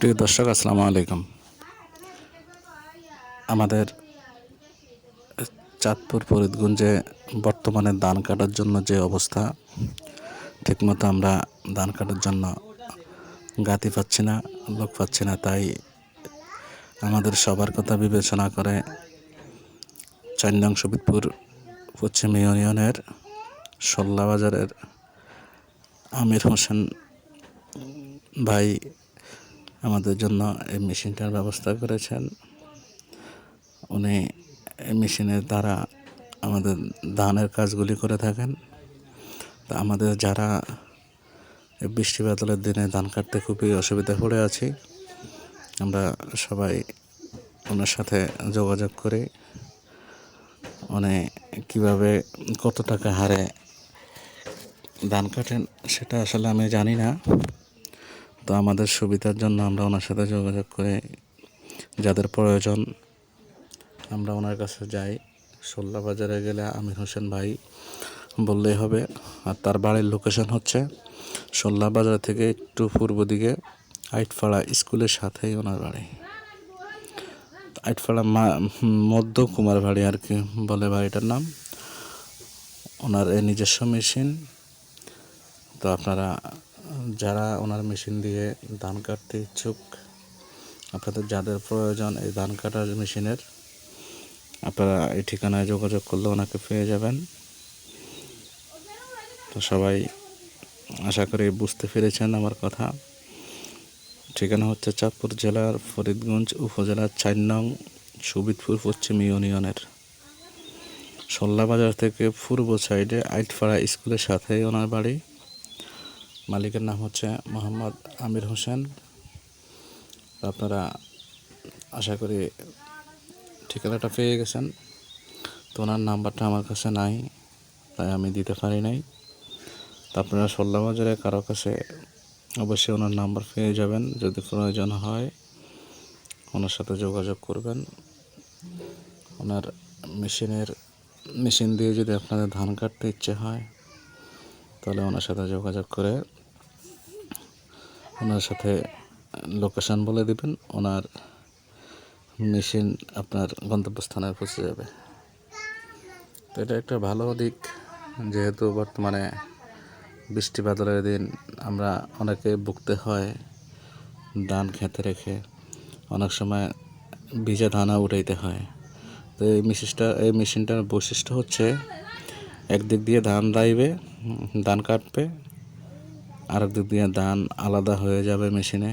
প্রিয় দর্শক, আসসালামু আলাইকুম। আমাদের চাঁদপুর ফরিদগঞ্জে বর্তমানে ধান কাটার জন্য যে অবস্থা, ঠিকমতো আমরা ধান কাটার জন্য গাতি পাচ্ছি না, লোক পাচ্ছি না, তাই আমাদের সবার কথা বিবেচনা করে চার নং সবিতপুর পশ্চিম ইউনিয়নের বাজারের আমির হোসেন ভাই আমাদের জন্য এই মেশিনটার ব্যবস্থা করেছেন। উনি এই মেশিনের দ্বারা আমাদের ধানের কাজগুলি করে থাকেন। তা আমাদের যারা বৃষ্টি বাদলের দিনে ধান কাটতে খুবই অসুবিধা পড়ে আছি, আমরা সবাই ওনার সাথে যোগাযোগ করে উনি কীভাবে কত টাকা হারে ধান কাটেন সেটা আসলে আমি জানি না। তো আমাদের সুবিধার জন্য আমরা ওনার সাথে যোগাযোগ করে। যাদের প্রয়োজন, আমরা ওনার কাছে যাই। সোল্লা বাজারে গেলে আমির হোসেন ভাই বললেই হবে। আর তার বাড়ির লোকেশন হচ্ছে সোল্লা বাজার থেকে একটু পূর্ব দিকে আইটপাড়া স্কুলের সাথেই ওনার বাড়ি। আইটপাড়া মা, মধ্য কুমার বাড়ি আর কি বলে বাড়িটার নাম। ওনার নিজস্ব মেশিন। তো আপনারা যারা ওনার মেশিন দিয়ে ধান কাটতে ইচ্ছুক, আপনাদের যাদের প্রয়োজন এই ধান কাটার মেশিনের, আপনারা এই ঠিকানায় যোগাযোগ করলে ওনাকে পেয়ে যাবেন। তো সবাই আশা করি বুঝতে পেরেছেন আমার কথা। ঠিকানা হচ্ছে চাঁদপুর জেলার ফরিদগঞ্জ উপজেলার চার নং, সুবিদপুর পশ্চিম ইউনিয়নের। সল্লা বাজার থেকে পূর্ব সাইডে আইটপাড়া স্কুলের সাথেই ওনার বাড়ি। মালিকের নাম হচ্ছে মোহাম্মদ আমির হোসেন। আপনারা আশা করি ঠিকানাটা পেয়ে গেছেন। তো ওনার নাম্বারটা আমার কাছে নাই, তাই আমি দিতে পারি নাই। তো আপনারা সল্লা বাজারে কারও কাছে অবশ্যই ওনার নাম্বার পেয়ে যাবেন, যদি প্রয়োজন হয়। ওনার সাথে যোগাযোগ করবেন। ওনার মেশিনের, মেশিন দিয়ে যদি আপনাদের ধান কাটতে ইচ্ছে হয়, তাহলে ওনার সাথে যোগাযোগ করে ওনার সাথে লোকেশান বলে দিবেন, ওনার মেশিন আপনার গন্তব্যস্থানে পৌঁছে যাবে। তো এটা একটা ভালো দিক, যেহেতু বর্তমানে বৃষ্টি বাদলের দিন আমরা অনেকে ভুগতে হয়, ধান খেতে রেখে। অনেক সময় ভিজা ধানা উঠাইতে হয়। তো এই মেশিনটা এই মেশিনটার বৈশিষ্ট্য হচ্ছে, একদিক দিয়ে ধান দাইবে ধান কাটবে আরেক দিক দিয়ে ধান আলাদা হয়ে যাবে মেশিনে।